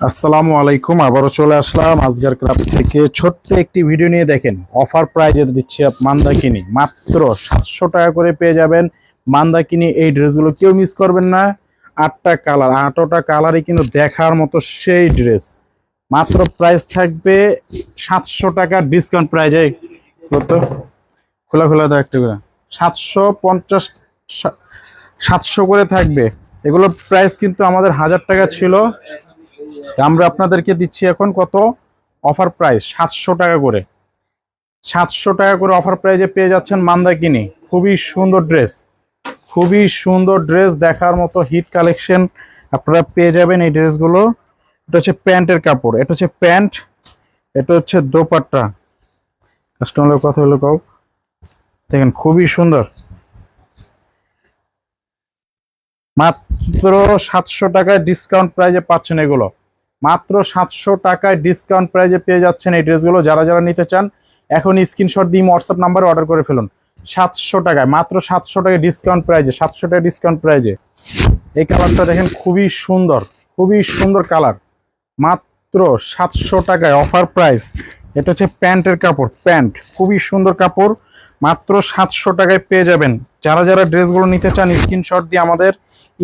আসসালামু আলাইকুম, আবারও চলে আসলাম আজগার ক্রাফট থেকে। ছোট্ট একটি ভিডিও নিয়ে দেখেন, অফার প্রাইজে দিচ্ছি মান্দাকিনি মাত্র সাতশো টাকা করে পেয়ে যাবেন মান্দাকিনি এই ড্রেসগুলো কেউ মিস করবেন না। আটটা কালার, আটটা কালারই কিন্তু দেখার মতো সেই ড্রেস। মাত্র প্রাইস থাকবে সাতশো টাকা ডিসকাউন্ট প্রাইজে কত? খোলা খোলা একটু করে। সাতশো পঞ্চাশ সাতশো করে থাকবে। এগুলো প্রাইস কিন্তু আমাদের হাজার টাকা ছিল। তা আমরা আপনাদেরকে দিচ্ছি এখন কত? অফার প্রাইস সাতশো টাকা করে। সাতশো টাকা করে অফার প্রাইজে পেয়ে যাচ্ছেন মান্দাকিনি। খুবই সুন্দর ড্রেস। খুবই সুন্দর ড্রেস দেখার মতো হিট কালেকশন আপনারা পেয়ে যাবেন এই ড্রেসগুলো। এটা হচ্ছে প্যান্টের কাপড়। এটা হচ্ছে প্যান্ট। এটা হচ্ছে দোপাট্টা। কাস্টমারের কথা হলো কাউ। দেখেন খুবই সুন্দর। মাত্র সাতশো টাকায় ডিসকাউন্ট প্রাইজে পাচ্ছেন এগুলো। মাত্র সাতশো টাকায় ডিসকাউন্ট প্রাইজে পেয়ে যাচ্ছেন এই ড্রেসগুলো যারা যারা নিতে চান, এখন স্ক্রিনশট দিয়ে হোয়াটসঅ্যাপ নাম্বারে অর্ডার করে ফেলুন। সাতশো টাকায়, মাত্র সাতশো টাকায় ডিসকাউন্ট প্রাইজে সাতশো টাকা ডিসকাউন্ট প্রাইজে এই কালারটা দেখেন খুবই সুন্দর খুবই সুন্দর কালার মাত্র সাতশো টাকায় অফার প্রাইস এটা হচ্ছে প্যান্টের কাপড়, প্যান্ট, খুবই সুন্দর কাপড়। মাত্র সাতশো টাকায় পেয়ে যাবেন। যারা যারা ড্রেসগুলো নিতে চান স্ক্রিনশট দিয়ে আমাদের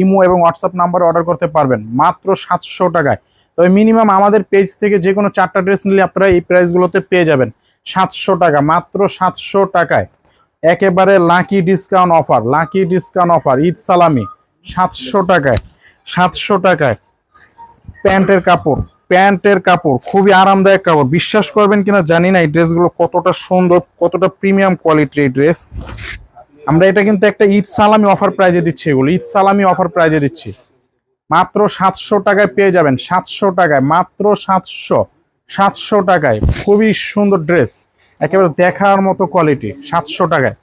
ইমো এবং হোয়াটসঅ্যাপ নাম্বারে অর্ডার করতে পারবেন। মাত্র সাতশো টাকায়। তবে মিনিমাম আমাদের পেজ থেকে যে কোনো চারটা ড্রেস নিলে আপনারা এই প্রাইসগুলোতে পেয়ে যাবেন। সাতশো টাকা, মাত্র সাতশো টাকায়। একেবারে lucky discount offer lucky discount offer Eid সালামি, সাতশো টাকায় সাতশো টাকায়। প্যান্টের কাপড় প্যান্টের কাপড়, খুবই আরামদায়ক কাপড়। বিশ্বাস করবেন কিনা জানি না এই ড্রেসগুলো কতটা সুন্দর, কতটা প্রিমিয়াম কোয়ালিটির এই ড্রেস আমরা এটা কিন্তু একটা ঈদ সালামি অফার প্রাইজে দিচ্ছি এগুলো, ঈদ সালামি অফার প্রাইজে দিচ্ছি। মাত্র সাতশো টাকায় পেয়ে যাবেন, সাতশো টাকায়, মাত্র সাতশো সাতশো টাকায়। খুবই সুন্দর ড্রেস, একেবারে দেখার মতো কোয়ালিটি সাতশো টাকায়।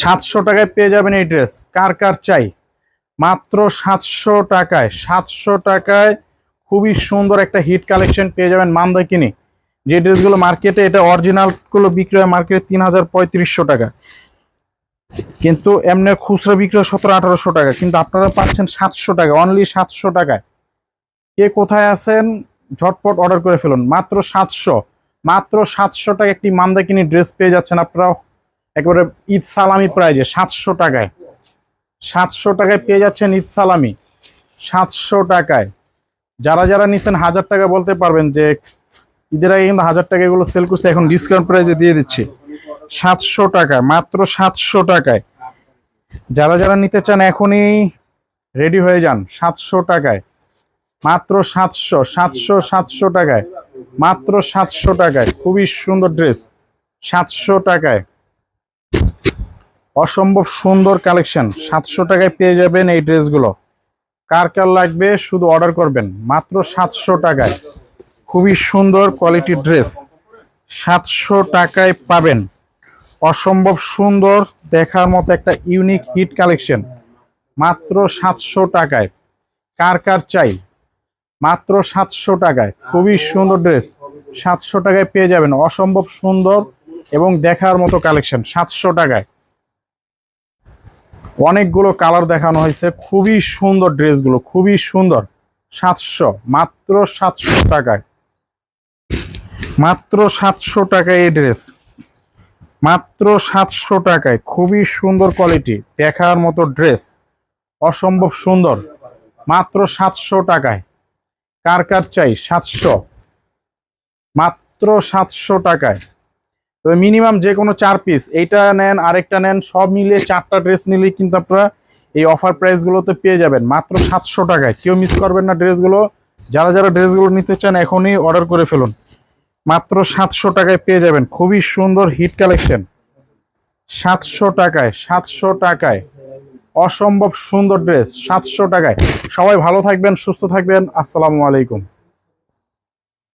সাতশো টাকায় পেয়ে যাবেন এই ড্রেস, কার কার চাই? মাত্র সাতশো টাকায় সাতশো টাকায় খুবই সুন্দর একটা হিট কালেকশন পেয়ে যাবেন মান্দাকিনি। যে ড্রেসগুলো মার্কেটে এটা অরিজিনালগুলো বিক্রি হয় মার্কেটে তিন হাজার পঁয়ত্রিশশো টাকা। কিন্তু এমনি খুচরা বিক্রি সতেরো, আঠারোশো টাকা, কিন্তু আপনারা পাচ্ছেন সাতশো টাকা অনলি সাতশো টাকায়। কে কোথায় আছেন? ঝটপট অর্ডার করে ফেলুন। মাত্র সাতশো মাত্র সাতশো টাকা একটি মান্দাকিনি ড্রেস পেয়ে যাচ্ছেন আপনারা। একেবারে ঈদ সালামি প্রাইজে সাতশো টাকায়। সাতশো টাকায় পেয়ে যাচ্ছেন ঈদ সালামি। সাতশো টাকায়। যারা যারা নিচ্ছেন হাজার টাকা বলতে পারবেন যে, ঈদের আগে কিন্তু হাজার টাকা এগুলো সেল করছে, এখন ডিসকাউন্ট প্রাইজে দিয়ে দিচ্ছি। সাতশো টাকা মাত্র সাতশো টাকায়। যারা যারা নিতে চান, এখনই রেডি হয়ে যান, সাতশো টাকায়। মাত্র সাতশো সাতশো সাতশো টাকায়। মাত্র সাতশো টাকায়, খুবই সুন্দর ড্রেস, সাতশো টাকায়। অসম্ভব সুন্দর কালেকশন, সাতশো টাকায় পেয়ে যাবেন এই ড্রেসগুলো। কার কার লাগবে শুধু অর্ডার করবেন, মাত্র সাতশো টাকায়। খুবই সুন্দর কোয়ালিটির ড্রেস, সাতশো টাকায় পাবেন। অসম্ভব সুন্দর দেখার মতো একটা ইউনিক হিট কালেকশন মাত্র সাতশো টাকায়। কার কার চাই? মাত্র সাতশো টাকায়। খুবই সুন্দর ড্রেস সাতশো টাকায় পেয়ে যাবেন অসম্ভব সুন্দর এবং দেখার মতো কালেকশন সাতশো টাকায়। অনেকগুলো কালার দেখানো হয়েছে। খুবই সুন্দর ড্রেসগুলো খুবই সুন্দর। সাতশো। মাত্র সাতশো টাকায়। মাত্র সাতশো টাকায় এই ড্রেস মাত্র সাতশো টাকায়, খুবই সুন্দর কোয়ালিটি দেখার মতো ড্রেস অসম্ভব সুন্দর, মাত্র সাতশো টাকায়। কার কার চাই? সাতশো। মাত্র সাতশো টাকায়। তবে মিনিমাম যে কোনো চার পিস এইটা নেন, আরেকটা নেন, সব মিলে চারটা ড্রেস নিলেই কিন্তু আপনারা এই অফার প্রাইসগুলোতে পেয়ে যাবেন। মাত্র সাতশো টাকায়। কেউ মিস করবেন না ড্রেসগুলো যারা যারা ড্রেসগুলো নিতে চান, এখনই অর্ডার করে ফেলুন। মাত্র সাতশো টাকায় পেয়ে যাবেন। খুবই সুন্দর হিট কালেকশন। সাতশো টাকায় সাতশো টাকায়। অসম্ভব সুন্দর ড্রেস, সাতশো টাকায়। সবাই ভালো থাকবেন, সুস্থ থাকবেন। আসসালামু আলাইকুম।